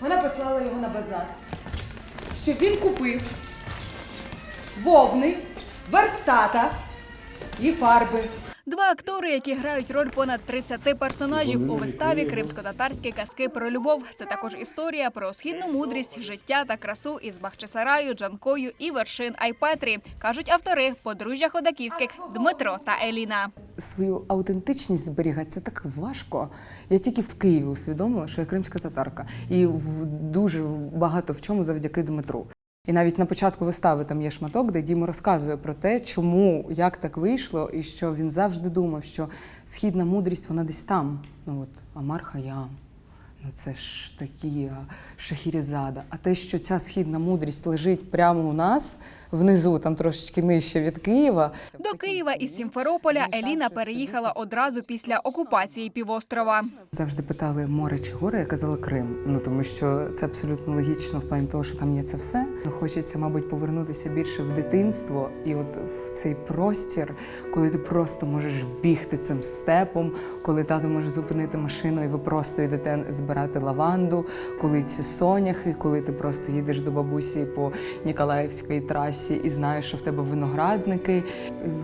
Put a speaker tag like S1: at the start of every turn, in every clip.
S1: Вона послала його на базар, щоб він купив вовни, верстата і фарби.
S2: Два актори, які грають роль понад 30 персонажів у виставі Кримсько-татарські казки про любов. Це також історія про східну мудрість, життя та красу із Бахчисараю, Джанкою і вершин Айпетрі, кажуть автори подружжя Ходаківських Дмитро та Еліна.
S1: Свою аутентичність зберігати це так важко. Я тільки в Києві усвідомила, що я кримська татарка, і в дуже багато в чому завдяки Дмитру. І навіть на початку вистави там є шматок, де Діма розказує про те, чому як так вийшло, і що він завжди думав, що східна мудрість вона десь там. Ну от Амар Хаям. Ну це ж такі Шахірізада. А те, що ця східна мудрість лежить прямо у нас внизу, там трошечки нижче від Києва.
S2: До Києва із Сімферополя Еліна переїхала одразу після окупації півострова.
S1: Завжди питали море чи гори, я казала Крим. Ну тому що це абсолютно логічно в плані того, що там є це все. Хочеться, мабуть, повернутися більше в дитинство і от в цей простір, коли ти просто можеш бігти цим степом, коли тато може зупинити машину, і ви просто йдете збирати лаванду, коли ці соняхи, коли ти просто їдеш до бабусі по Ніколаївській трасі і знаєш, що в тебе виноградники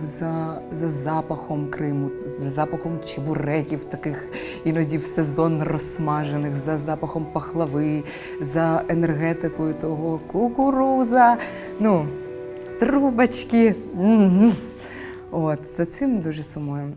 S1: за, за запахом Криму, за запахом чебуреків, таких іноді в сезон розсмажених, за запахом пахлави, за енергетикою того кукуруза, ну, трубочки. От, за цим дуже сумую.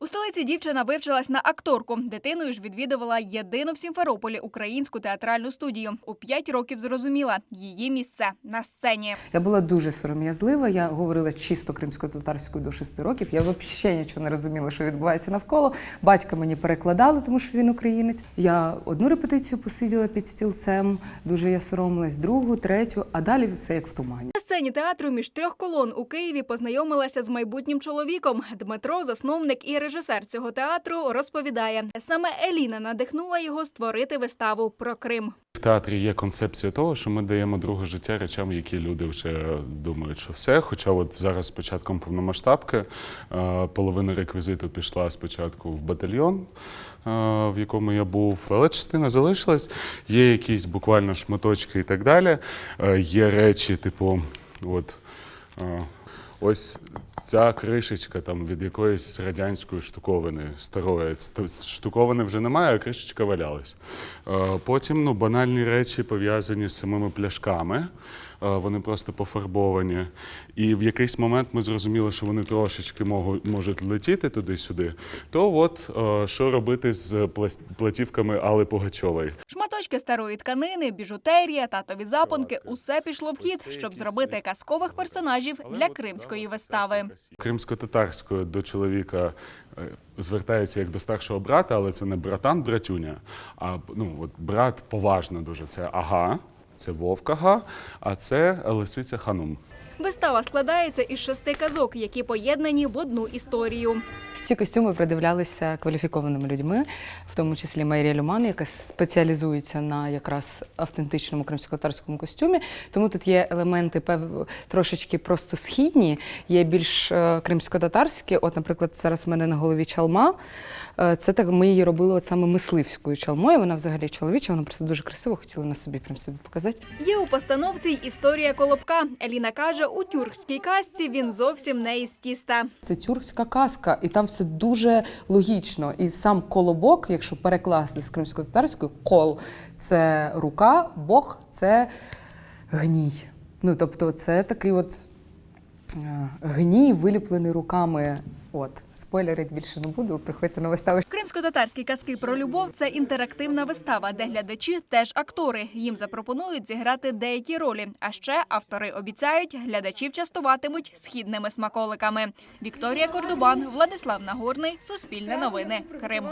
S2: У столиці дівчина вивчилась на акторку. Дитиною ж відвідувала єдину в Сімферополі українську театральну студію. У п'ять років зрозуміла її місце на сцені.
S1: Я була дуже сором'язлива. Я говорила чисто кримсько-татарською до шести років. Я взагалі нічого не розуміла, що відбувається навколо. Батька мені перекладали, тому що він українець. Я одну репетицію посиділа під стілцем, дуже я соромилась, другу, третю, а далі все як в тумані.
S2: Сцені театру між трьох колон у Києві познайомилася з майбутнім чоловіком. Дмитро, засновник і режисер цього театру, розповідає, саме Еліна надихнула його створити виставу про Крим.
S3: В театрі є концепція того, що ми даємо друге життя речам, які люди вже думають, що все. Хоча от зараз з початком повномасштабки е, половина реквізиту пішла спочатку в батальйон, е, в якому я був, але частина залишилась. Є якісь буквально шматочки і так далі. Е, Є речі, типу, от. Ось ця кришечка там від якоїсь радянської штуковини старої. Ст- Штуковини вже немає, а кришечка валялась. Е, Потім ну, банальні речі пов'язані з самими пляшками. Е, Вони просто пофарбовані. І в якийсь момент ми зрозуміли, що вони трошечки можуть, можуть летіти туди-сюди. То от е, що робити з платівками Алли Пугачової?
S2: Шматочки старої тканини, біжутерія, татові запонки усе пішло в хід, щоб зробити казкових персонажів для кримської вистави.
S3: Кримсько-татарською до чоловіка е, звертається як до старшого брата, але це не братан, братюня, а ну, от брат поважно дуже. Це ага, це вовкага, а це лисиця ханум.
S2: Вистава складається із шести казок, які поєднані в одну історію.
S1: Ці костюми придивлялися кваліфікованими людьми, в тому числі Майрія Люман, яка спеціалізується на якраз автентичному кримсько-татарському костюмі. Тому тут є елементи пев... трошечки просто східні, є більш е, кримсько-татарські. От, наприклад, зараз в мене на голові чалма. Е, Це так ми її робили от саме мисливською чалмою. Вона взагалі чоловіча, вона просто дуже красиво хотіла на собі прям собі показати.
S2: Є у постановці й історія колобка. Еліна каже, у тюркській казці він зовсім не із тіста.
S1: Це тюркська казка, і там все дуже логічно. І сам колобок, якщо перекласти з кримсько-татарської, кол це рука, бог це гній. Ну тобто, це такий от гній, виліплений руками. От, спойлерить більше не буду. Приходьте на виставу.
S2: Кримсько-татарські казки про любов це інтерактивна вистава, де глядачі теж актори. Їм запропонують зіграти деякі ролі. А ще автори обіцяють, глядачів частуватимуть східними смаколиками. Вікторія Кордубан, Владислав Нагорний, Суспільне новини, Крим.